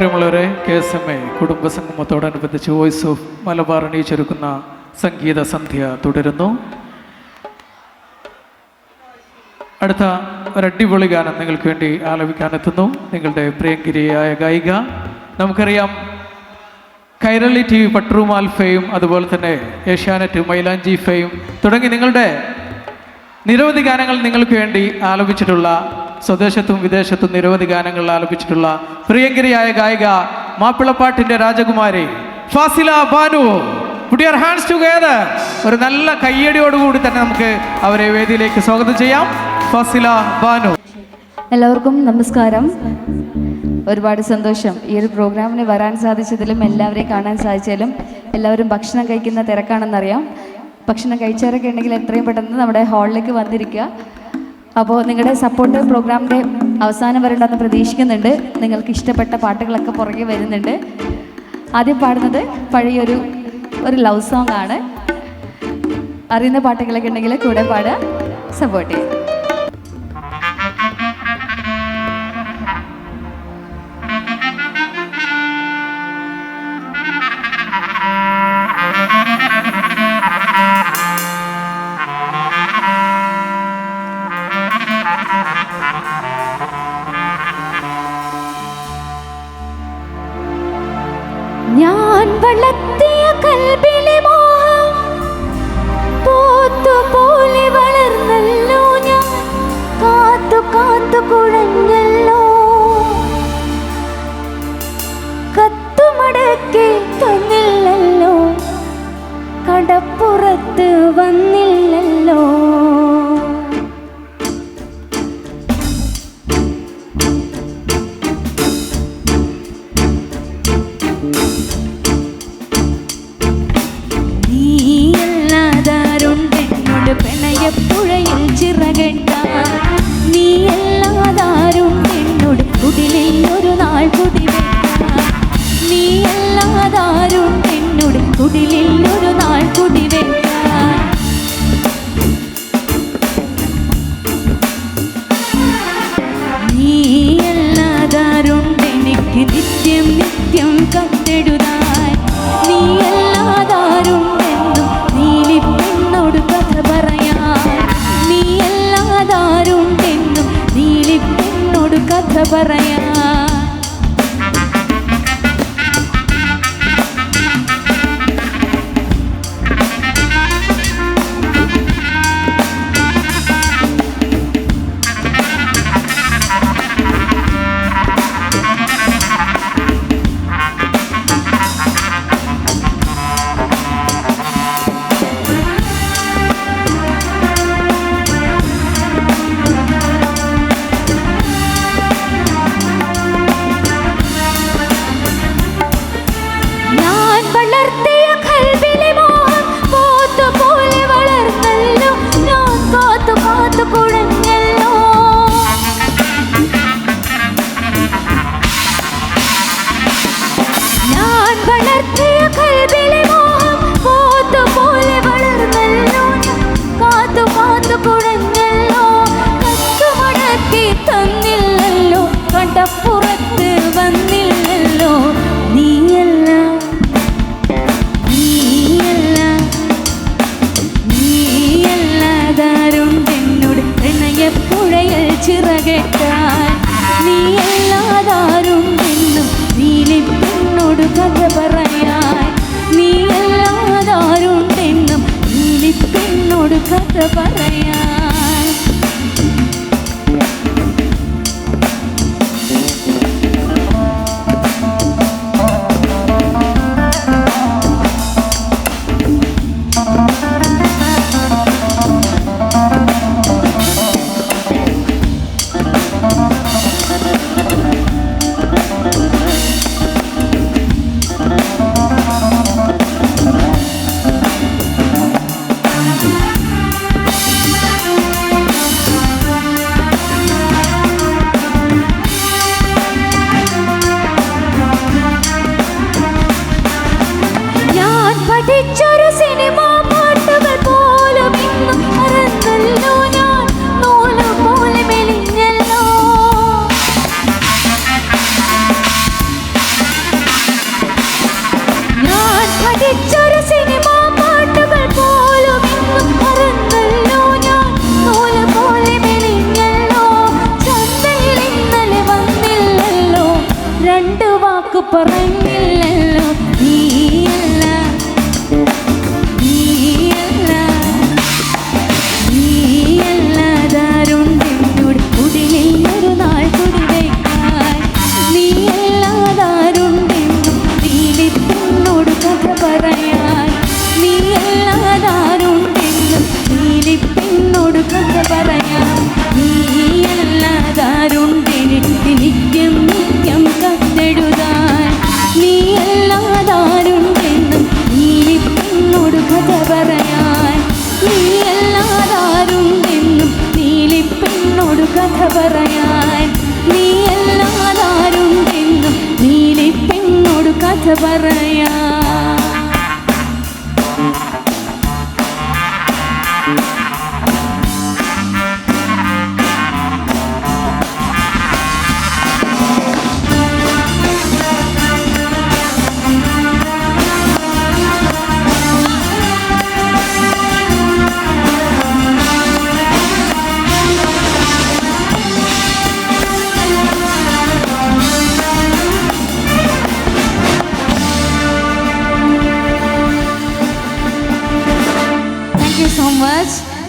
പ്രിയമുള്ളവരെ K S M A കുടുംബസംഗമത്തോടനുബന്ധിച്ച് voice of Malabar അണിയിച്ചൊരുക്കുന്ന സംഗീത സന്ധ്യ തുടരുന്നു. അടുത്ത ഒരടിപൊളി ഗാനം നിങ്ങൾക്ക് വേണ്ടി ആലപിക്കാനെത്തുന്നു. നിങ്ങളുടെ പ്രിയങ്കരിയായ ഗായിക. നമുക്കറിയാം കൈരളി ടി വി ഫെയും അതുപോലെ തന്നെ ഏഷ്യാനെറ്റ് മൈലാഞ്ചി ഫയും തുടങ്ങി നിങ്ങളുടെ നിരവധി ഗാനങ്ങൾ നിങ്ങൾക്ക് വേണ്ടി ആലപിച്ചിട്ടുള്ള സ്വദേശത്തും വിദേശത്തും നിരവധി ഗാനങ്ങൾ ആലപിച്ചിട്ടുള്ള പ്രിയങ്കരിയായ ഗായിക മാപ്പിളപ്പാട്ടിന്റെ രാജകുമാരി Fasila Banu. Put your hands together ഒരു നല്ല കയ്യടിയോടുകൂടി തന്നെ നമുക്ക് അവരെ വേദിയിലേക്ക് സ്വാഗതം ചെയ്യാം. ഫാസില ബാനു. എല്ലാവർക്കും നമസ്കാരം. ഒരുപാട് സന്തോഷം. ഈ ഒരു പ്രോഗ്രാമിന് വരാൻ സാധിച്ചതിലും എല്ലാവരെയും കാണാൻ സാധിച്ചാലും എല്ലാവരും ഭക്ഷണം കഴിക്കുന്ന തിരക്കാണെന്നറിയാം. ഭക്ഷണം കഴിച്ചവരൊക്കെ ഉണ്ടെങ്കിൽ എത്രയും പെട്ടെന്ന് നമ്മുടെ ഹാളിലേക്ക് വന്നിരിക്കുക. അപ്പോൾ നിങ്ങളുടെ സപ്പോർട്ട് പ്രോഗ്രാമിന്റെ അവസാനം വരേണ്ടെന്ന് പ്രതീക്ഷിക്കുന്നുണ്ട്. നിങ്ങൾക്ക് ഇഷ്ടപ്പെട്ട പാട്ടുകളൊക്കെ പുറകെ വരുന്നുണ്ട്. ആദ്യം പാടുന്നത് പഴയൊരു ഒരു ലവ് സോങ് ആണ്. അറിയുന്ന പാട്ടുകളൊക്കെ ഉണ്ടെങ്കിൽ കൂടെ പാടുക. സപ്പോർട്ട് ചെയ്യുക. വളർന്നല്ലോ ഞാൻ. കാത്തു കാത്തു কত guerra നീലിപ്പെണ്ണോട് കഥ تبريان much.